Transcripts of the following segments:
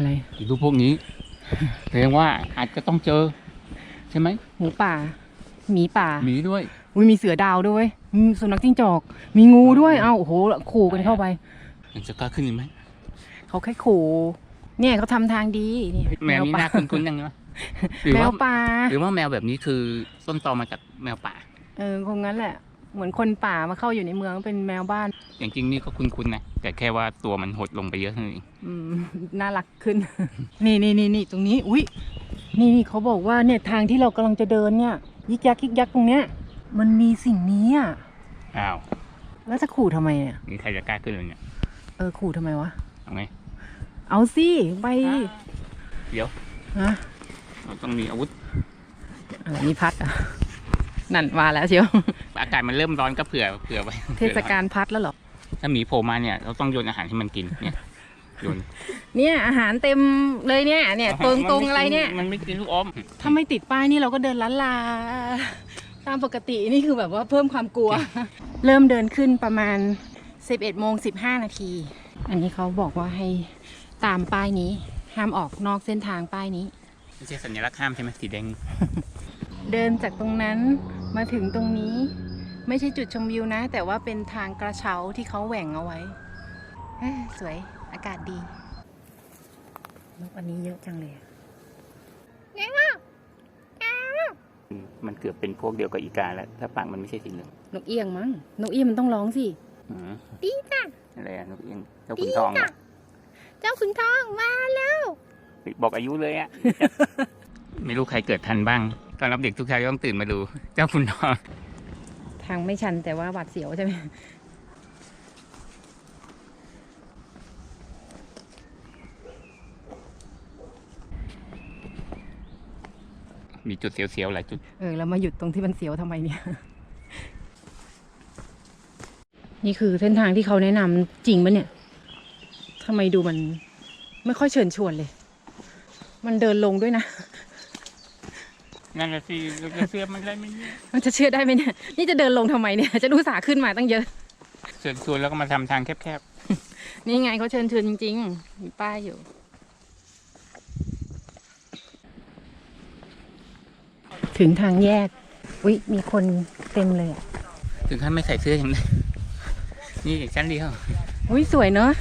อะไรดูพวกนี้ แสดงว่าอาจจะต้องเจอ ใช่ไหมหมูป่าหมีป่าหมีด้วยอุ้ยมีเสือดาวด้วยมีสุนัขจิ้งจอก มีงูด้วยเอ้าโอ้โหขู่กันเข้าไปยังจะกล้าขึ้นอีกไหมเขาแค่ขู่เนี่ยเขาทำทางดีนี่แมวนี่ป่าน่าคุ้นๆยังนะหรือแมว่าวป่าหรือว่าแมวแบบนี้คือต้นตอมาจากแมวป่า เออคงงั้นแหละ เหมือนคนป่ามาเข้าอยู่ในเมืองเป็นแมวบ้าน อย่างจริงนี่ก็คุ้นๆนะ แต่แค่ว่าตัวมันหดลงไปเยอะเท่านั้นเองอืมน่ารักขึ้น นี่นี่นี่นี่ตรงนี้ อุ้ยนี่นี่เขาบอกว่าเนี่ยทางที่เรากำลังจะเดินเนี่ยยิกยักยิกยักตรงเนี้ย มันมีสิ่งนี้อะอ้าวแล้วจะขู่ทำไมเนี่ยนี่ใครจะกล้าขึ้นเลยเนี่ยเออขู่ทำไมวะเอาไงเอาสิไปเดี๋ยวฮะเราต้องมีอาวุธอะไรนี่พัดอะ นั่นมาแล้วเชียวอากาศมันเริ่มร้อนก็เผื่อเผื่อไว้เทศกาลพัดแล้วเหรอถ้าหมีโผล่มาเนี่ยเราต้องโยนอาหารให้มันกินเนี่ยโยนเนี่ยอาหารเต็มเลยเนี่ยเนี่ยตรงตรงอะไรเนี่ยมันไม่กินลูกอมถ้าไม่ติดป้ายนี่เราก็เดินล้านลาตามปกตินี่คือแบบว่าเพิ่มความกลัว เริ่มเดินขึ้นประมาณ 11โมง15 นาที อันนี้เขาบอกว่าให้ตามป้ายนี้ ห้ามออกนอกเส้นทางป้ายนี้ไม่ใช่สัญลักษณ์ห้ามใช่ไหมสีแดง เดินจากตรงนั้น มาถึงตรงนี้ไม่ใช่จุดชมวิวนะ แต่ว่าเป็นทางกระเช้าที่เขาแหว่งเอาไว้เอ้ยสวยอากาศดีนกอันนี้เยอะจังเลยอะมันเกือบเป็นพวกเดียวกับอีกาแล้ว ถ้าปากมันไม่ใช่สีเหลืองนกเอี้ยงมั้งนกเอี้ยงมันต้องร้องสิอืมปีจ้ะอะไรอะนกเอี้ยงเจ้าขุนทองอะเจ้าขุนทองมาแล้ว บอกอายุเลยอะไม่รู้ใครเกิดทันบ้าง ตอนรับเด็กทุกชายต้องตื่นมาดู เจ้าขุนทอง ทางไม่ชันแต่ว่าหวาดเสียวใช่ไหมมีจุดเสียวๆหลายจุด เออแล้วมาหยุดตรงที่มันเสียวทำไมเนี่ย นี่คือเส้นทางที่เขาแนะนำจริงปะเนี่ยทำไมดูมันไม่ค่อยเชิญชวนเลย มันเดินลงด้วยนะ นั่นแหละสิเราจะเสื้อมันได้ไหมเนี่ยมันจะเชื่อได้ไหมเนี่ยนี่จะเดินลงทำไมเนี่ยจะดูสาห์ขึ้นมาตั้งเยอะเชิญชวนแล้วก็มาทำทางแคบนี่ไงเขาเชิญชวนจริงๆ มีป้ายอยู่ ถึงทางแยก อุ๊ย มีคนเต็มเลยอะๆ ถึงขั้นไม่ใส่เสื้ออย่างนี้นี่ชั้นเดียวอุ้ยสวยเนอะ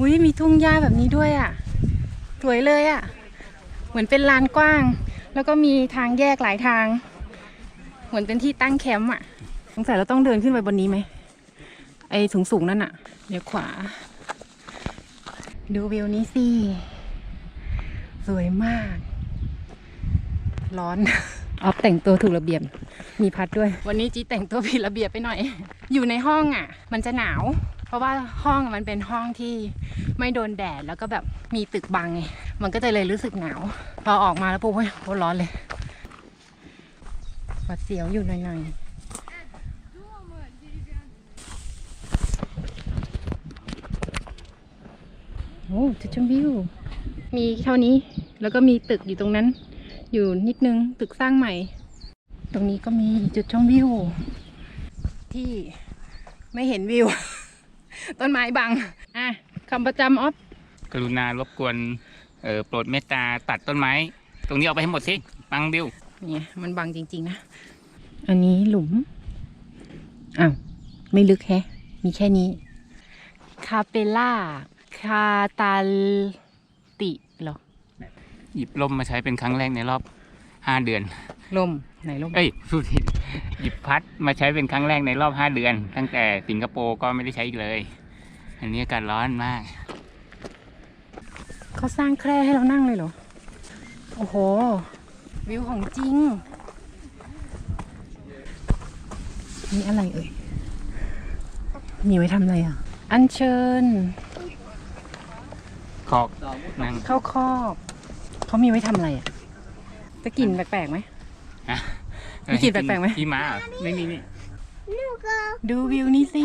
อุ้ยมีทุ่งหญ้าแบบนี้ด้วยอะสวยเลยอะเหมือนเป็นลานกว้าง แล้วก็มีทางแยกหลายทาง เหมือนเป็นที่ตั้งแคมป์อะ สงสัยเราต้องเดินขึ้นไปบนนี้ไหม ไอ้สูงสูงๆนั่นอะ เดี๋ยวขวา ดูวิวนี้สิ สวยมาก ร้อนออฟแต่งตัวถูกระเบียบ มีพัดด้วย วันนี้จีแต่งตัวผิดระเบียบไปหน่อย อยู่ในห้องอะ มันจะหนาวเพ ราะว่าห้องมันเป็นห้องที่ไม่โดนแดดแล้วก็แบบมีตึกบังไงมันก็จะเลยรู้สึกหนาว พอออกมาแล้วปุ๊บโอ้ยโคตรร้อนเลยหวัดเสียวอยู่หน่อยๆโอ้จุดชมวิว มีเท่านี้ แล้วก็มีตึกอยู่ตรงนั้น อยู่นิดนึง ตึกสร้างใหม่ ตรงนี้ก็มีจุดชมวิว ที่ไม่เห็นวิว ต้นไม้บังอะคำประจำออฟกรุณารบกวนเอ่อโปรดเมตตาตัดต้นไม้ ตรงนี้ออกไปให้หมดสิบังบิวเนี่ยมันบังจริง ๆ นะ อันนี้หลุมอ้าวไม่ลึกแฮะ มีแค่นี้ คาเปล่า คาตาลติเหรอ หยิบล่มมาใช้เป็นครั้งแรกในรอบ ห้าเดือนลมไหนลมเอ้ยพูดผิดหยิบพัดมาใช้เป็นครั้งแรกในรอบห้าเดือน ตั้งแต่สิงคโปร์ก็ไม่ได้ใช้อีกเลย อันนี้อากาศร้อนมาก เขาสร้างแคร่ให้เรานั่งเลยเหรอ โอ้โห วิวของจริง นี่อะไรเอ่ย มีไว้ทำอะไรอะ อัญเชิญขอกนั่งเข้าคอกเขามีไว้ทำอะไรอะ จะกลิ่นแปลกๆไหม ฮะมีกลิ่นแปลกๆไหม ที่ม้าเหรอไม่มีนี่ ดูวิวนี่สิ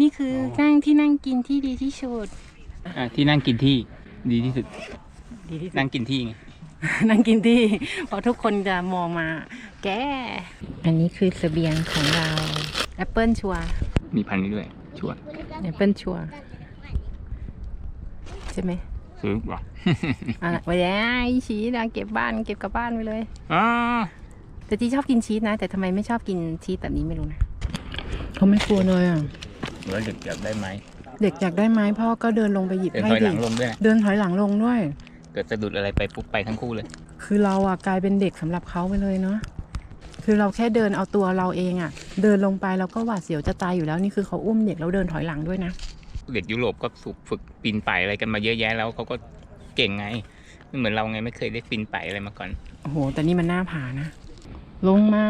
นี่คือนั่งที่นั่งกินที่ดีที่สุด อะที่นั่งกินที่ดีที่สุด ดีที่สุด นั่งกินที่ไง นั่งกินที่เพราะทุกคนจะมองมา แก อันนี้คือเสบียงของเราแอปเปิลชัวมีพันธุ์นี้ด้วยชัวร์แอปเปิลชัวใช่ไหม ซื้อว่ะอะไว้แล้วชีสนะเก็บบ้านเก็บกลับบ้านไปเลยอ๋อแต่จีชอบกินชีสนะ แต่ทำไมไม่ชอบกินชีสแบบนี้ไม่รู้นะเขาไม่กลัวเลยอะแล้วเด็กจับได้ไหมเด็กอยากได้ไหมพ่อก็เดินลงไปหยิบเดินให้ถอยหดิลังลงด้วยนะเดินถอยหลังลงด้วย เกิดสะดุดอะไรไปปุ๊บไปทั้งคู่เลย คือเราอะกลายเป็นเด็กสำหรับเขาไปเลยเนาะคือเราแค่เดินเอาตัวเราเองอะ เดินลงไปเราก็หวาดเสียวจะตายอยู่แล้วนี่คือเขาอุ้มเด็กแล้วเดินถอยหลังด้วยนะ เด็กยุโรปก็ฝึกฝึกปีนป่ายอะไรกันมาเยอะแยะแล้วเขาก็เก่งไงไม่เหมือนเราไงไม่เคยได้ปีนป่ายอะไรมาก่อน โอ้โห แต่นี่มันหน้าผานะ ลงมา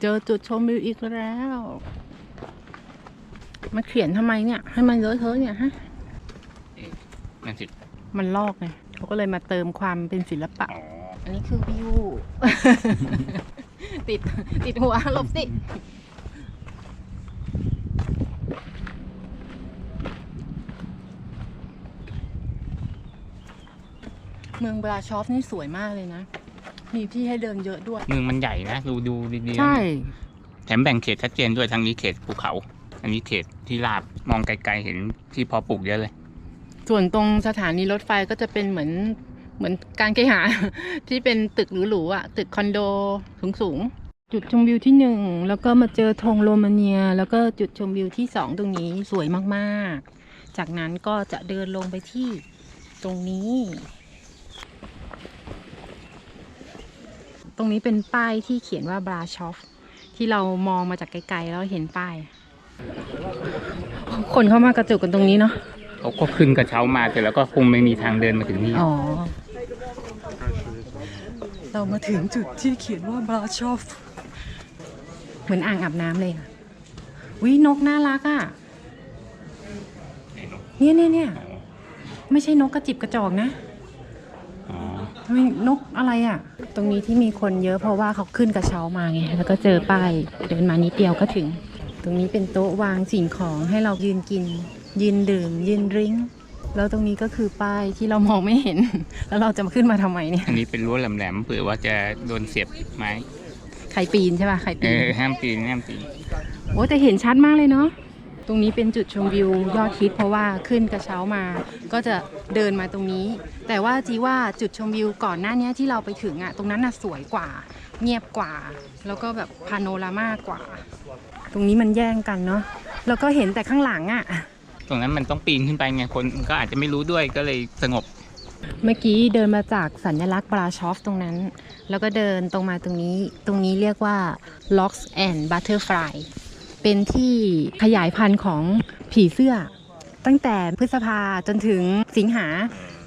เจอจุดชมวิวอีกแล้ว มาเขียนทำไมเนี่ย ให้มันเลอะเทอะเนี่ยฮะนั่นสิมันลอกไงเขาก็เลยมาเติมความเป็นศิลปะอ๋ออันนี้คือวิว ติดติดหัวหลบสิ เมืองบราชอฟนี่สวยมากเลยนะ มีที่ให้เดินเยอะด้วย เมืองมันใหญ่นะ ดูดูดีๆใช่ แถมแบ่งเขตชัดเจนด้วยทางนี้เขตภูเขา อันนี้เขตที่ราบมองไกลๆเห็นที่เพอปลูกเยอะเลย ส่วนตรงสถานีรถไฟก็จะเป็นเหมือนเหมือนการเคหา ที่เป็นตึกหรูๆอะ ตึกคอนโดสูงๆ จุดชมวิวที่หนึ่งแล้วก็มาเจอธงโรมาเนีย แล้วก็จุดชมวิวที่สองตรงนี้สวยมากๆ จากนั้นก็จะเดินลงไปที่ตรงนี้ รงนี้เป็นป้ายที่เขียนว่าบราชอฟที่เรามองมาจากไกลๆแล้วเห็นป้าย คนเข้ามากระจุกกันตรงนี้เนาะเขาก็ขึ้นกระเช้ามาเสร็จแล้วก็คงไม่มีทางเดินมาถึงนี่อ๋อเรามาถึงจุดที่เขียนว่าบราชอฟเหมือนอ่างอาบน้ำเลยค่ะวินกน่ารักอะเนี่ยเนี่ยเนี่ยไม่ใช่นกกระจิบกระจอกนะอ๋อทำไมนกอะไรอะ ตรงนี้ที่มีคนเยอะเพราะว่าเขาขึ้นกระเช้ามาไง แล้วก็เจอป้ายเดินมานิดเดียวก็ถึง ตรงนี้เป็นโต๊ะวางสิ่งของให้เรายืนกิน ยืนดื่ม ยืนดริ้งแล้วตรงนี้ก็คือป้ายที่เรามองไม่เห็น แล้วเราจะมาขึ้นมาทำไมเนี่ย อันนี้เป็นรั้วแหลมๆเผื่อว่าจะโดนเสียบไม้ไข่ปีนใช่ป่ะไข่เอปีนอห้ามปีน ห้ามปีน โอ้แต่เห็นชัดมากเลยเนาะ ตรงนี้เป็นจุดชมวิวยอดฮิตเพราะว่าขึ้นกระเช้ามาก็จะเดินมาตรงนี้ แต่ว่าจีว่าจุดชมวิวก่อนหน้านี้ที่เราไปถึงอะ่ะตรงนั้นน่ะสวยกว่า เงียบกว่า แล้วก็แบบพาโนรามากว่า ตรงนี้มันแย่งกันเนาะแล้วก็เห็นแต่ข้างหลังอะ่ะตรงนั้นมันต้องปีนขึ้นไปไงคนก็อาจจะไม่รู้ด้วยก็เลยสงบ เมื่อกี้เดินมาจากสัญลักษณ์บราชอฟตรงนั้น แล้วก็เดินตรงมาตรงนี้ ตรงนี้เรียกว่า Locks and Butterfly เป็นที่ขยายพันธุ์ของผีเสื้อ ตั้งแต่พฤษภาจนถึงสิงหา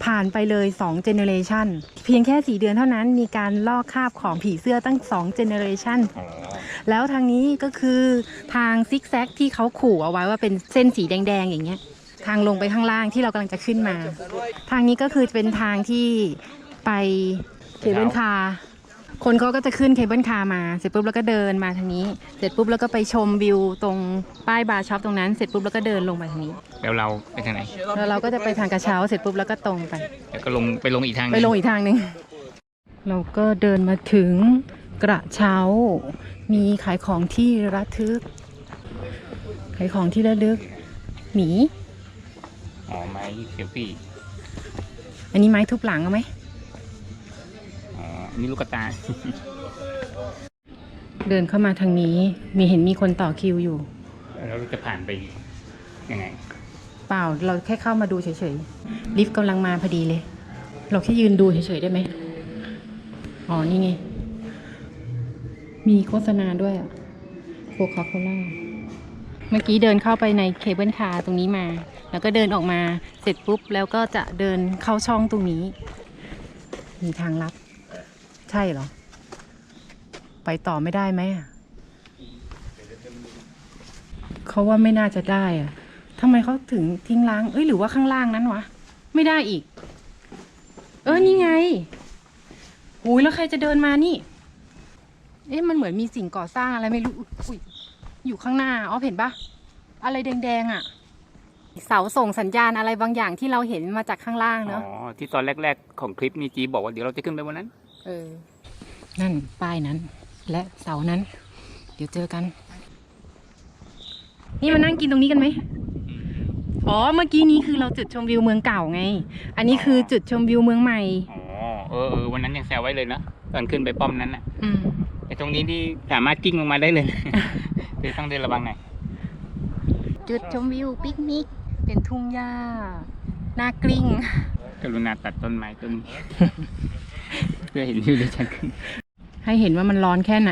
ผ่านไปเลย2เจเนเรชันเพียงแค่ 4 เดือนเท่านั้นมีการลอกคราบของผีเสื้อตั้ง2เจเนเรชันแล้วทางนี้ก็คือทางซิกแซกที่เขาขู่เอาไว้ว่าเป็นเส้นสีแดง ๆ อย่างเงี้ย ทางลงไปข้างล่างที่เรากำลังจะขึ้นมา ทางนี้ก็คือเป็นทางที่ไปเคเบิลคาร์ คนเขาก็จะขึ้นเคเบิลคาร์มา เสร็จปุ๊บแล้วก็เดินมาทางนี้ เสร็จปุ๊บแล้วก็ไปชมวิวตรงป้ายบาร์ช็อปตรงนั้น เสร็จปุ๊บแล้วก็เดินลงไปทางนี้ แล้วเราไปทางไหน แล้วเราก็จะไปทางกระเช้า เสร็จปุ๊บแล้วก็ตรงไป แล้วก็ลงไปลงอีกทางหไปนึ่งลงอีกทางหนึ่ง เราก็เดินมาถึงกระเช้า มีขายของที่ระทึก ขายของที่ระลึก หมี อ๋อไม้เซลฟี่ อันนี้ไม้ทุบหลังเอาไหมอ๋ออั นนี้ลูกกระตา เดินเข้ามาทางนี้มีเห็นมีคนต่อคิวอยู่ แล้วเราจะผ่านไปยังไง เปล่าเราแค่เข้ามาดูเฉยๆลิฟต์กำลังมาพอดีเลย เราแค่ยืนดูเฉยๆได้ไหมอ๋อนี่ไง มีโฆษณาด้วยอะโคคาโคล่าเมื่อกี้เดินเข้าไปในเคเบิลคาร์ตรงนี้มา แล้วก็เดินออกมาเสร็จปุ๊บ แล้วก็จะเดินเข้าช่องตรงนี้ มีทางลับใช่เหรอ ไปต่อไม่ได้ไหมเขาว่าไม่น่าจะได้อะทำไมเขาถึงทิ้งล้าง เอ้ยหรือว่าข้างล่างนั้นวะ ไม่ได้อีก เออนี่ไงอุ้ยแล้วใครจะเดินมานี่ เอ๊ะมันเหมือนมีสิ่งก่อสร้างอะไรไม่รู้อุ้ยอยู่ข้างหน้าอ๋อเห็นปะอะไรแดงๆอะ่ะ เสาส่งสัญญาณอะไรบางอย่างที่เราเห็นมาจากข้างล่างเนาะอ๋อที่ตอนแรก ๆ ของคลิปนี้จีบอกว่าเดี๋ยวเราจะขึ้นไปวันนั้น เออ นั่นป้ายนั้น และเสานั้น เดี๋ยวเจอกัน นี่มานั่งกินตรงนี้กันไหมอ๋อเมื่อกี้นี้คือเราจุดชมวิวเมืองเก่าไง อันนี้คือจุดชมวิวเมืองใหม่อ๋อเออเออวันนั้นยังแซวไว้เลยเนาะตอนขึ้นไปป้อมนั้นน่ะอืมไอ้ตรงนี้ที่สามารถกิ้งลงมาได้เลยคือต้องเดินระวังหน่อยจุดชมวิวปิกนิก เป็นทุ่งหญ้าน่ากลิ้งกรุณาตัดต้นไม้ต้นเพื่อเห็นวิวได้ชัดขึ้น ให้เห็นว่ามันร้อนแค่ไหน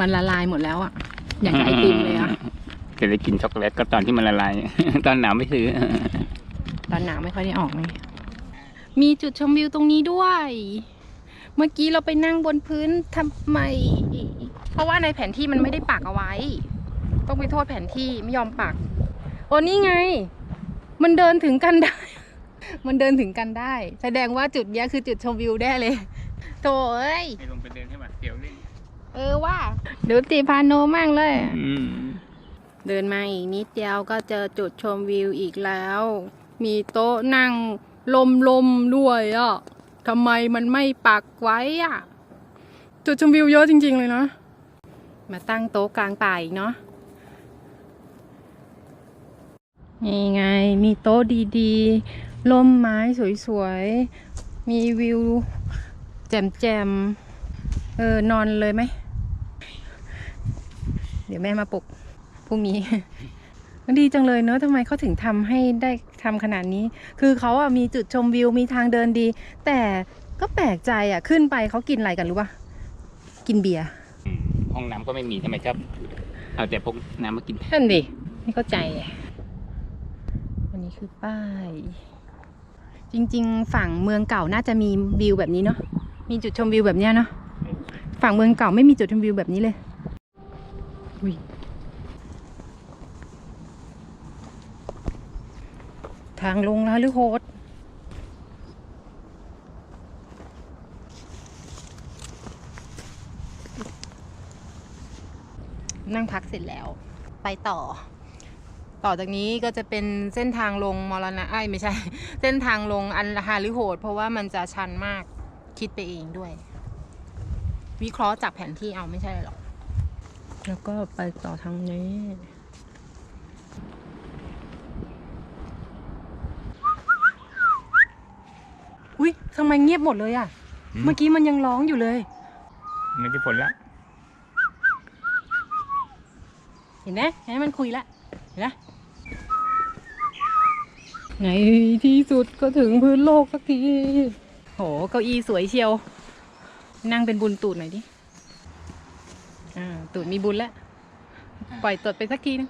มันละลายหมดแล้วอะอย่างกับไอติมเลยอะจะได้กินช็อกโกแลตก็ตอนที่มันละลาย ตอนหนาวไม่ซื้อ ตอนหนาวไม่ค่อยได้ออกไงมีจุดชมวิวตรงนี้ด้วย เมื่อกี้เราไปนั่งบนพื้นทำไม เพราะว่าในแผนที่มันไม่ได้ปักเอาไว้ ต้องไปโทษแผนที่ไม่ยอมปัก โอ้นี่ไง มันเดินถึงกันได้ มันเดินถึงกันได้ แสดงว่าจุดเนี้ยคือจุดชมวิวแน่เลย โถเอ้ย ให้ลงไปเดินให้หวัดเสียวเลยเออว่าดูติพาโนมากเลยอืมเดินมาอีกนิดเดียวก็เจอจุดชมวิวอีกแล้ว มีโต๊ะนั่งลมลมๆด้วยอะทำไมมันไม่ปักไว้อะ จุดชมวิวเยอะจริง ๆ เลยนะ มาตั้งโต๊ะกลางป่าอีกเนาะนี่ไง มีโต๊ะดีๆล่มไม้สวยๆ มีวิว แจ่มๆเออนอนเลยไหม เดี๋ยวแม่มาปลุกพรุ่งนี้มันดีจังเลยเนอะทำไมเขาถึงทำให้ได้ทำขนาดนี้ คือเขาอะมีจุดชมวิวมีทางเดินดี แต่ก็แปลกใจอะขึ้นไปเขากินอะไรกันรู้ปะกินเบียร์อืมห้องน้ำก็ไม่มีทำไมชอบเอาแต่พกน้ำมากินนั่นดิไม่เข้าใจอะอันนี้คือป้าย จริง ๆ ฝั่งเมืองเก่าน่าจะมีวิวแบบนี้เนาะ มีจุดชมวิวแบบเนี้ยเนาะฝั่งเมืองเก่าไม่มีจุดชมวิวแบบนี้เลยอุ๊ยทางลงแล้วหรือโหดนั่งพักเสร็จแล้ว ไปต่อ ต่อจากนี้ก็จะเป็นเส้นทางลงมรณะไอ้ไม่ใช่ เส้นทางลงอันฮาลิโหด เพราะว่ามันจะชันมาก คิดไปเองด้วย วิเคราะห์จากแผนที่เอาไม่ใช่หรอก แล้วก็ไปต่อทางนี้อุ้ยทำไมเงียบหมดเลยอะ่ะ อืม เมื่อกี้มันยังร้องอยู่เลย ไม่ได้ผลละเห็นไหมเห็นไหมมันคุยละเห็นไหมในที่สุดก็ถึงพื้นโลกสักที โห เก้าอี้สวยเชียว นั่งเป็นบุญตูดหน่อยดิ อ่า ตูดมีบุญแล้ว ปล่อยตดไปสักทีนึง